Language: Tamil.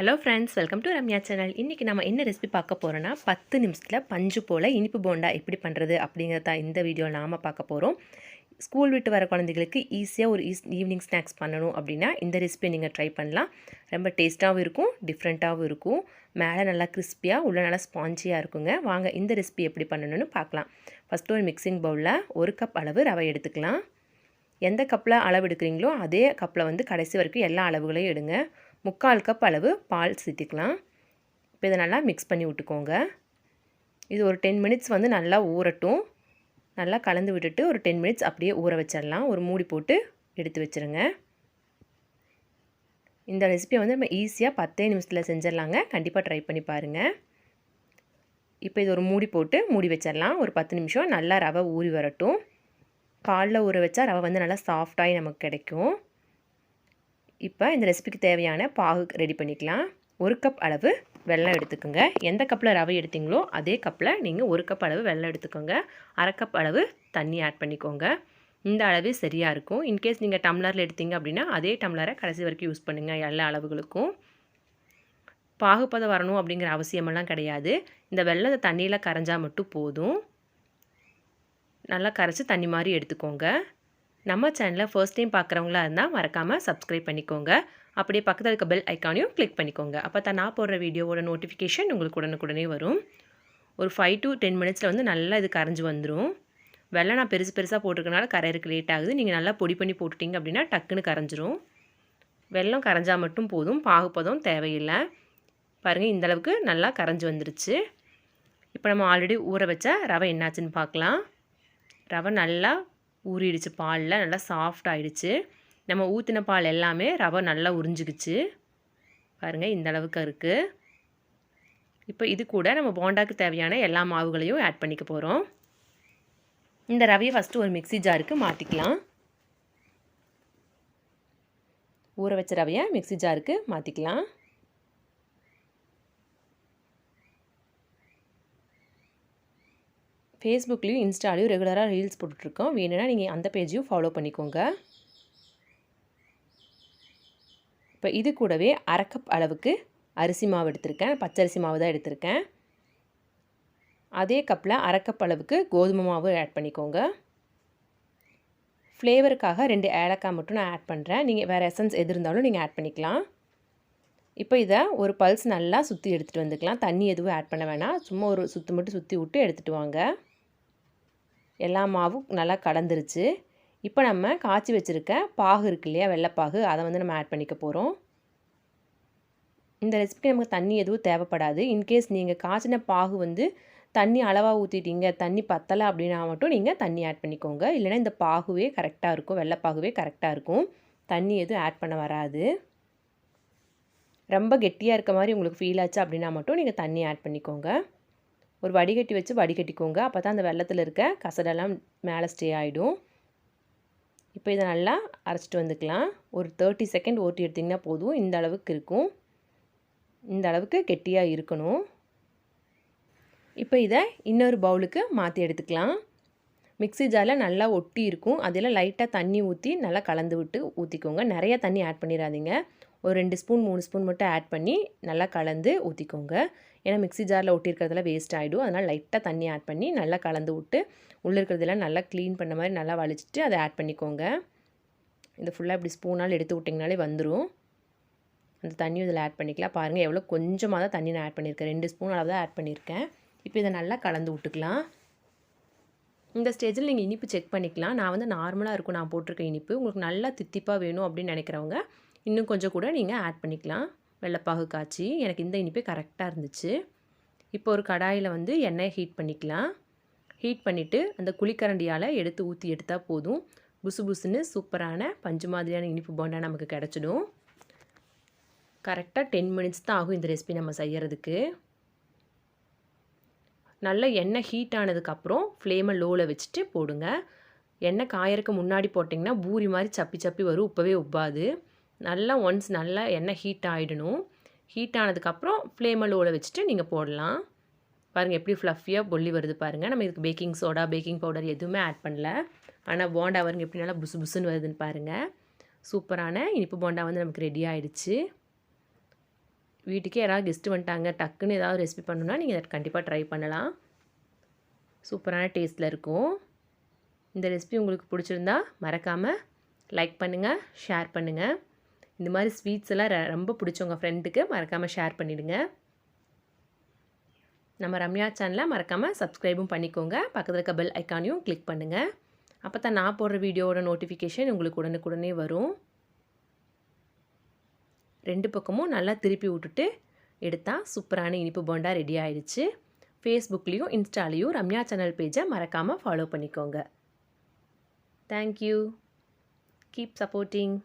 Hello friends welcome to Ramya channel இன்றைக்கி நம்ம என்ன ரெசிபி பார்க்க போகிறோன்னா பத்து நிமிஷத்தில் பஞ்சு போல் இனிப்பு போண்டா எப்படி பண்ணுறது அப்படிங்கிறத இந்த வீடியோவில் நாம் பார்க்க போகிறோம் ஸ்கூல் விட்டு வர குழந்தைகளுக்கு ஈஸியாக ஒரு ஈஸ் ஈவினிங் ஸ்நாக்ஸ் பண்ணணும் அப்படின்னா இந்த ரெசிபியை நீங்கள் ட்ரை பண்ணலாம். ரொம்ப டேஸ்ட்டாகவும் இருக்கும் டிஃப்ரெண்ட்டாகவும் இருக்கும். மேலே நல்லா கிறிஸ்பியாக உள்ள நல்லா ஸ்பாஞ்சியாக இருக்குங்க. வாங்க இந்த ரெசிபி எப்படி பண்ணணும்னு பார்க்கலாம். ஃபஸ்ட்டு ஒரு மிக்சிங் பவுலில் ஒரு கப் அளவு ரவை எடுத்துக்கலாம். எந்த கப்பில் அளவு எடுக்கிறீங்களோ அதே கப்பில் வந்து கடைசி வரைக்கும் எல்லா அளவுகளையும் எடுங்க. முக்கால் கப் அளவு பால் சேர்த்திக்கலாம் இப்போ இதை நல்லா மிக்ஸ் பண்ணி விட்டுக்கோங்க. இது ஒரு டென் மினிட்ஸ் வந்து நல்லா ஊறட்டும். நல்லா கலந்து விட்டுட்டு ஒரு டென் மினிட்ஸ் அப்படியே ஊற வச்சிடலாம். ஒரு மூடி போட்டு எடுத்து வச்சுருங்க. இந்த ரெசிபியை வந்து நம்ம ஈஸியாக பத்தே நிமிஷத்தில் செஞ்சிடலாங்க. கண்டிப்பாக ட்ரை பண்ணி பாருங்கள் இப்போ இது ஒரு மூடி போட்டு மூடி வச்சிடலாம். ஒரு பத்து நிமிஷம் நல்லா ரவை ஊறி வரட்டும். பாலில் ஊற வச்சா ரவை வந்து நல்லா சாஃப்டாகி நமக்கு கிடைக்கும். இப்போ இந்த ரெசிபிக்கு தேவையான பாகு ரெடி பண்ணிக்கலாம். ஒரு கப் அளவு வெல்லம் எடுத்துக்கோங்க. எந்த கப்பில் ரவை எடுத்தீங்களோ அதே கப்பில் நீங்கள் ஒரு கப் அளவு வெல்லம் எடுத்துக்கோங்க. அரை கப் அளவு தண்ணி ஆட் பண்ணிக்கோங்க. இந்த அளவே சரியாக இருக்கும். இன்கேஸ் நீங்கள் டம்ளரில் எடுத்தீங்க அப்படின்னா அதே டம்ளரை கடைசி வரைக்கும் யூஸ் பண்ணுங்கள் எல்லா அளவுகளுக்கும். பாகுப்பதம் வரணும் அப்படிங்கிற அவசியமெல்லாம் கிடையாது. இந்த வெள்ளத்தை தண்ணியில் கரைஞ்சால் மட்டும் போதும். நல்லா கரைச்சி தண்ணி மாதிரி எடுத்துக்கோங்க. நம்ம சேனலை ஃபர்ஸ்ட் டைம் பார்க்குறவங்களா இருந்தால் மறக்காமல் சப்ஸ்கிரைப் பண்ணிக்கோங்க. அப்படியே பக்கத்தில் இருக்க பெல் ஐக்கானையும் கிளிக் பண்ணிக்கோங்க. அப்போ தான் நான் போடுற வீடியோவோட நோட்டிஃபிகேஷன் உங்களுக்கு உடனுக்குடனே வரும். ஒரு ஃபைவ் டு டென் மினிட்ஸில் வந்து நல்லா இது கரைஞ்சி வந்துடும் வெள்ளம் நான் பெருசு பெருசாக போட்டிருக்கனால கரையிறக்கு லேட் ஆகுது. நீங்கள் நல்லா பொடி பண்ணி போட்டுட்டிங்க அப்படின்னா டக்குன்னு கரைஞ்சிரும். வெள்ளம் கரைஞ்சால் மட்டும் போதும். பாகுப்பதம் தேவையில்லை. பாருங்கள் இந்தளவுக்கு நல்லா கரைஞ்சி வந்துருச்சு. இப்போ நம்ம ஆல்ரெடி ஊற வச்ச ரவை என்னாச்சுன்னு பார்க்கலாம் ரவை நல்லா ஊறிடுச்சு. பாலில் நல்லா சாஃப்ட் ஆகிடுச்சு நம்ம ஊற்றின பால் எல்லாமே ரவை நல்லா உறிஞ்சிக்கிச்சு. பாருங்கள் இந்த அளவுக்கு இருக்குது இப்போ இது கூட நம்ம போண்டாக்கு தேவையான எல்லா மாவுகளையும் ஆட் பண்ணிக்க போகிறோம் இந்த ரவையை ஃபஸ்ட்டு ஒரு மிக்சி ஜாருக்கு மாற்றிக்கலாம் ஊற வச்ச ரவையை மிக்சி ஜாருக்கு மாற்றிக்கலாம் ஃபேஸ்புக்லேயும் இன்ஸ்டாலையும் ரெகுலராக ரீல்ஸ் போட்டுட்ருக்கோம். வேணும்னா நீங்கள் அந்த பேஜையும் ஃபாலோ பண்ணிக்கோங்க. இப்போ இது கூடவே அரைக்கப் அளவுக்கு அரிசி மாவு எடுத்திருக்கேன். பச்சரிசி மாவு தான் எடுத்திருக்கேன். அதே கப்பில் அரைக்கப் அளவுக்கு கோதுமை மாவு ஆட் பண்ணிக்கோங்க. ஃப்ளேவருக்காக ரெண்டு ஏலக்காய் மட்டும் நான் ஆட் பண்ணுறேன் நீங்கள் வேறு எசன்ஸ் எது இருந்தாலும் நீங்கள் ஆட் பண்ணிக்கலாம். இப்போ இதை ஒரு பல்ஸ் நல்லா சுற்றி எடுத்துகிட்டு வந்துக்கலாம். தண்ணி எதுவும் ஆட் பண்ண வேணாம். சும்மா ஒரு சுற்றி மட்டும் சுற்றி விட்டு எடுத்துகிட்டு வாங்க. எல்லா மாவும் நல்லா கலந்துருச்சு இப்போ நம்ம காய்ச்சி வச்சுருக்க பாகு இருக்கு இல்லையா வெள்ளைப்பாகு அதை வந்து நம்ம ஆட் பண்ணிக்க போகிறோம் இந்த ரெசிபிக்கு நமக்கு தண்ணி எதுவும் தேவைப்படாது. இன்கேஸ் நீங்கள் காய்ச்சின பாகு வந்து தண்ணி அளவாக ஊற்றிட்டீங்க தண்ணி பத்தலை அப்படின்னா மட்டும் நீங்கள் தண்ணி ஆட் பண்ணிக்கோங்க. இல்லைனா இந்த பாகுவே கரெக்டாக இருக்கும் வெள்ளைப்பாகுவே கரெக்டாக இருக்கும். தண்ணி எதுவும் ஆட் பண்ண வராது. ரொம்ப கெட்டியாக இருக்க மாதிரி உங்களுக்கு ஃபீல் ஆச்சு அப்படின்னா மட்டும் நீங்கள் தண்ணி ஆட் பண்ணிக்கோங்க. ஒரு வடிகட்டி வச்சு வடிகட்டிக்கோங்க. அப்போ தான் அந்த வெள்ளத்தில் இருக்க கசடெல்லாம் மேலே ஸ்டே ஆகிடும் இப்போ இதை நல்லா அரைச்சிட்டு வந்துக்கலாம். ஒரு தேர்ட்டி செகண்ட் ஓட்டி எடுத்திங்கன்னா போதும். இந்த அளவுக்கு இருக்கும். இந்த அளவுக்கு கெட்டியாக இருக்கணும். இப்போ இதை இன்னொரு பவுலுக்கு மாற்றி எடுத்துக்கலாம். மிக்ஸி ஜாரில் நல்லா ஒட்டி இருக்கும். அதில் லைட்டாக தண்ணி ஊற்றி நல்லா கலந்து விட்டு ஊற்றிக்கோங்க நிறையா தண்ணி ஆட் பண்ணிடாதீங்க. ஒரு ரெண்டு ஸ்பூன் மூணு ஸ்பூன் மட்டும் ஆட் பண்ணி நல்லா கலந்து ஊற்றிக்கோங்க ஏன்னா மிக்ஸி ஜாரில் ஒட்டியிருக்கிறதுல வேஸ்ட் ஆகிடும் அதனால் லைட்டாக தண்ணி ஆட் பண்ணி நல்லா கலந்து விட்டு உள்ளே இருக்கிறதெல்லாம் நல்லா க்ளீன் பண்ண மாதிரி நல்லா வலிச்சிட்டு அதை ஆட் பண்ணிக்கோங்க. இது ஃபுல்லாக இப்படி ஸ்பூனால் எடுத்து விட்டிங்கனாலே வந்துடும் அந்த தண்ணியும் இதில் ஆட் பண்ணிக்கலாம். பாருங்கள் எவ்வளோ கொஞ்சமாக தான் தண்ணி நான் ஆட் பண்ணியிருக்கேன். ரெண்டு ஸ்பூன் அளவு தான் ஆட் பண்ணியிருக்கேன். இப்போ இதை நல்லா கலந்து விட்டுக்கலாம். இந்த ஸ்டேஜில் நீங்கள் இனிப்பு செக் பண்ணிக்கலாம். நான் வந்து நார்மலாக இருக்கும். நான் போட்டிருக்க இனிப்பு. உங்களுக்கு நல்லா தித்திப்பாக வேணும் அப்படின்னு நினைக்கிறவங்க இன்னும் கொஞ்சம் கூட நீங்கள் ஆட் பண்ணிக்கலாம். வெள்ளைப்பாகு காய்ச்சி எனக்கு இந்த இனிப்பே கரெக்டாக இருந்துச்சு. இப்போ ஒரு கடாயில் வந்து எண்ணெயை ஹீட் பண்ணிக்கலாம். ஹீட் பண்ணிவிட்டு அந்த குழிக்கரண்டியால் எடுத்து ஊற்றி எடுத்தால் போதும். புசு புசுன்னு சூப்பரான பஞ்சு மாதிரியான இனிப்பு போண்டா நமக்கு கிடச்சிடும். கரெக்டாக டென் மினிட்ஸ் தான் ஆகும் இந்த ரெசிபி நம்ம செய்கிறதுக்கு நல்ல எண்ணெய் ஹீட் ஆனதுக்கப்புறம் ஃப்ளேமை லோவில் வச்சுட்டு போடுங்க. எண்ணெய் காயறக்கு முன்னாடி போட்டிங்கன்னா பூரி மாதிரி சப்பி சப்பி வரும். உப்பவே உப்பாது. நல்லா ஒன்ஸ் நல்லா எண்ணெய் ஹீட் ஆகிடணும் ஹீட் ஆனதுக்கப்புறம் ஃப்ளேமை லோவில் வச்சுட்டு நீங்கள் போடலாம். பாருங்கள் எப்படி ஃப்ளஃபியாக பொல்லி வருது பாருங்கள் நம்ம இதுக்கு பேக்கிங் சோடா பேக்கிங் பவுடர் எதுவுமே ஆட் பண்ணல. ஆனால் போண்டா வருங்க எப்படி நல்லா புசு புசுன்னு வருதுன்னு பாருங்கள் சூப்பரான இனிப்பு போண்டா வந்து நமக்கு ரெடி ஆகிடுச்சு வீட்டுக்கே யாராவது கெஸ்ட்டு வந்துட்டாங்க டக்குன்னு ஏதாவது ரெசிபி பண்ணணுன்னா நீங்கள் அதை கண்டிப்பாக ட்ரை பண்ணலாம். சூப்பரான டேஸ்ட்டில் இருக்கும். இந்த ரெசிபி உங்களுக்கு பிடிச்சிருந்தா மறக்காமல் லைக் பண்ணுங்கள் ஷேர் பண்ணுங்கள் இந்த மாதிரி ஸ்வீட்ஸ் எல்லாம் ரொம்ப பிடிச்சவங்க ஃப்ரெண்டுக்கு மறக்காமல் ஷேர் பண்ணிவிடுங்க நம்ம ரம்யா சேனலை மறக்காமல் சப்ஸ்கிரைபும் பண்ணிக்கோங்க. பக்கத்தில் இருக்க பெல் ஐக்கானையும் கிளிக் பண்ணுங்கள் அப்போ தான் நான் போடுற வீடியோவோட நோட்டிஃபிகேஷன் உங்களுக்கு உடனுக்குடனே வரும். ரெண்டு பக்கமும் நல்லா திருப்பி விட்டுட்டு எடுத்தால் சூப்பரான இனிப்பு போண்டா ரெடி ஆயிடுச்சு. ஃபேஸ்புக்லேயும் இன்ஸ்டாலேயும் ரம்யா சேனல் பேஜை மறக்காமல் ஃபாலோ பண்ணிக்கோங்க. Thank you keep supporting